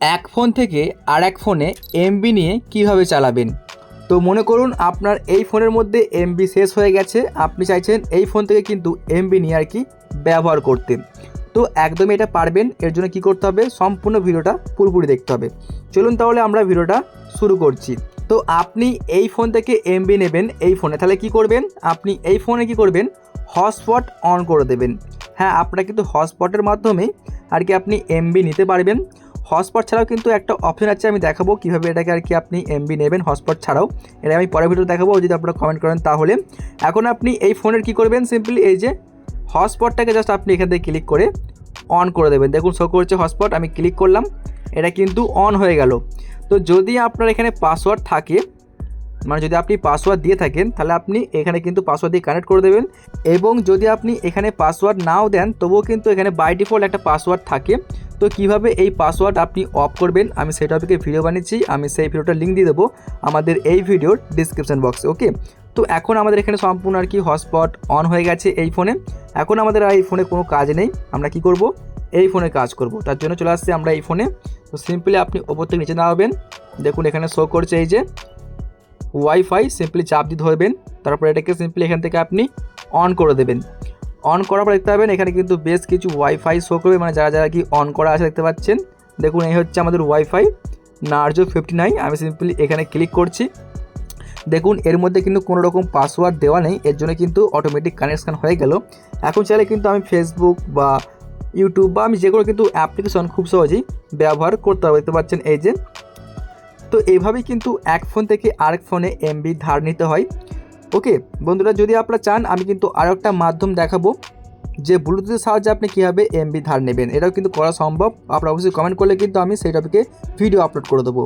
এক ফোন থেকে আর এক ফোনে এমবি নিয়ে কীভাবে চালাবেন? তো মনে করুন আপনার এই ফোনের মধ্যে এমবি শেষ হয়ে গেছে, আপনি চাইছেন এই ফোন থেকে কিন্তু এমবি নিয়ে আর কি ব্যবহার করতে। তো একদমই এটা পারবেন, এর জন্য কি করতে হবে? সম্পূর্ণ ভিডিওটা পুরোপুরি দেখতে হবে। চলুন তাহলে আমরা ভিডিওটা শুরু করছি। তো আপনি এই ফোন থেকে এমবি নেবেন, এই ফোনে। তাহলে কি করবেন? আপনি এই ফোনে কি করবেন? হটস্পট অন করে দেবেন। হ্যাঁ আপনারা কিন্তু হটস্পটের মাধ্যমে আর কি আপনি এমবি নিতে পারবেন। হটস্পট ছাড়াও কিন্তু একটা অপশন আছে, আমি দেখাবো কীভাবে এটাকে আর কি আপনি এমবি নেবেন হটস্পট ছাড়াও। এটা আমি পরের ভিডিও দেখাবো, যদি আপনারা কমেন্ট করেন তাহলে। এখন আপনি এই ফোনের কি করবেন? সিম্পলি এই যে হটস্পটটাকে জাস্ট আপনি এখান থেকে ক্লিক করে অন করে দেবেন। দেখুন শো করছে হটস্পট আমি ক্লিক করলাম, এটা কিন্তু অন হয়ে গেল। তো যদি আপনার এখানে পাসওয়ার্ড থাকে মানে যদি আপনি পাসওয়ার্ড দিয়ে থাকেন, তাহলে আপনি এখানে কিন্তু পাসওয়ার্ড দিয়ে কানেক্ট করে দেবেন। এবং যদি আপনি এখানে পাসওয়ার্ড নাও দেন, তবুও কিন্তু এখানে বাই ডিফল্ট একটা পাসওয়ার্ড থাকে। তো কীভাবে এই পাসওয়ার্ড আপনি অফ করবেন, আমি সেই টপিকে ভিডিও বানিয়েছি, আমি সেই ভিডিওটার লিঙ্ক দিয়ে দেবো আমাদের এই ভিডিওর ডিসক্রিপশন বক্সে ওকে তো এখন আমাদের এখানে সম্পূর্ণ আর কি হটস্পট অন হয়ে গেছে এই ফোনে এখন আমাদের আর এই ফোনে কোনো কাজ নেই, আমরা কি করব? এই ফোনে কাজ করব। তার জন্য চলে আসছে আমরা এই ফোনে তো সিম্পলি আপনি ওপর থেকে নিচে নামাবেন। দেখুন এখানে শো করছে এই যে ওয়াইফাই সিম্পলি চাপ দিয়ে ধরবেন, তারপর এটাকে সিম্পলি এখান থেকে আপনি অন করে দেবেন। অন করার পর দেখতে পাবেন এখানে কিন্তু বেশ কিছু ওয়াইফাই শো করবে মানে যারা যারা কি অন করা আছে দেখতে পাচ্ছেন। দেখুন, এই হচ্ছে আমাদের ওয়াইফাই নার্জো ফিফটি নাইন আমি সিম্পলি এখানে ক্লিক করছি। দেখুন, এর মধ্যে কিন্তু কোনো রকম পাসওয়ার্ড দেওয়া নেই, এর জন্য কিন্তু অটোমেটিক কানেকশান হয়ে গেল। এখন চাইলে কিন্তু আমি ফেসবুক বা ইউটিউব বা আমি যেগুলো কিন্তু অ্যাপ্লিকেশন খুব সহজেই ব্যবহার করতে পারব। দেখতে পাচ্ছেন, এই যে তো এইভাবেই কিন্তু এক ফোন থেকে আরেক ফোনে এমবি ধার নিতে হয়। ওকে, বন্ধুরা যদি আপনারা চান, আমি কিন্তু আরও একটা মাধ্যম দেখাবো, যে ব্লুটুথের সাহায্যে আপনি কীভাবে এমবি ধার নেবেন। এটাও কিন্তু করা সম্ভব। আপনারা অবশ্যই কমেন্ট করলে কিন্তু আমি সেই টপিকে ভিডিও আপলোড করে দেবো।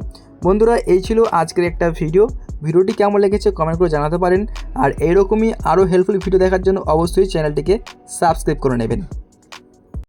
বন্ধুরা, এই ছিল আজকের একটা ভিডিও ভিডিওটি কেমন লেগেছে কমেন্ট করে জানাতে পারেন। আর এইরকমই আরও হেল্পফুল ভিডিও দেখার জন্য অবশ্যই চ্যানেলটিকে সাবস্ক্রাইব করে নেবেন।